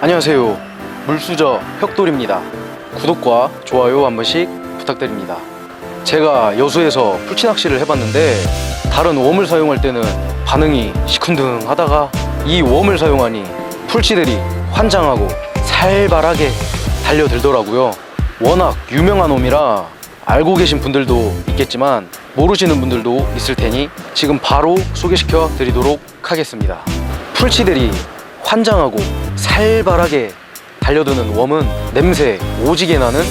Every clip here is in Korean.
안녕하세요. 물수저 혁돌입니다. 구독과 좋아요 한 번씩 부탁드립니다. 제가 여수에서 풀치낚시를 해봤는데 다른 웜을 사용할 때는 반응이 시큰둥하다가 이 웜을 사용하니 풀치들이 환장하고 살벌하게 달려들더라고요. 워낙 유명한 웜이라 알고 계신 분들도 있겠지만 모르시는 분들도 있을 테니 지금 바로 소개시켜 드리도록 하겠습니다. 풀치들이 환장하고 살벌하게 달려드는 웜은 냄새 오지게 나는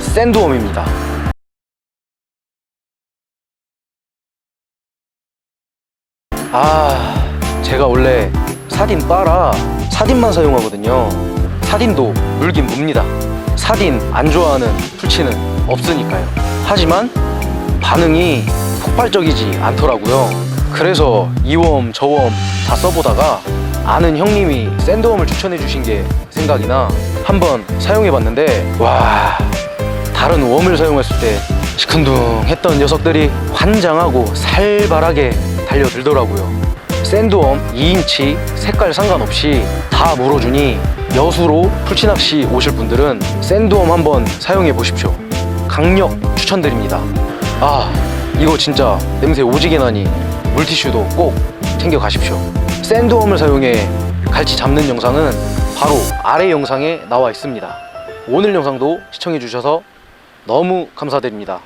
샌드웜입니다. 아, 제가 원래 사딘 바라 사딘만 사용하거든요. 사딘도 물긴 뭅니다. 사딘 안 좋아하는 풀치는 없으니까요. 하지만 반응이 폭발적이지 않더라고요. 그래서 이웜 저웜 다 써보다가 아는 형님이 샌드웜을 추천해 주신 게 생각이 나 한번 사용해 봤는데 와 다른 웜을 사용했을 때 시큰둥했던 녀석들이 환장하고 살벌하게 달려들더라고요. 샌드웜 2인치 색깔 상관없이 다 물어주니 여수로 풀치낚시 오실 분들은 샌드웜 한번 사용해 보십시오. 강력 추천드립니다. 아 이거 진짜 냄새 오지게 나니 물티슈도 꼭 챙겨 가십시오. 샌드웜을 사용해 갈치 잡는 영상은 바로 아래 영상에 나와 있습니다. 오늘 영상도 시청해 주셔서 너무 감사드립니다.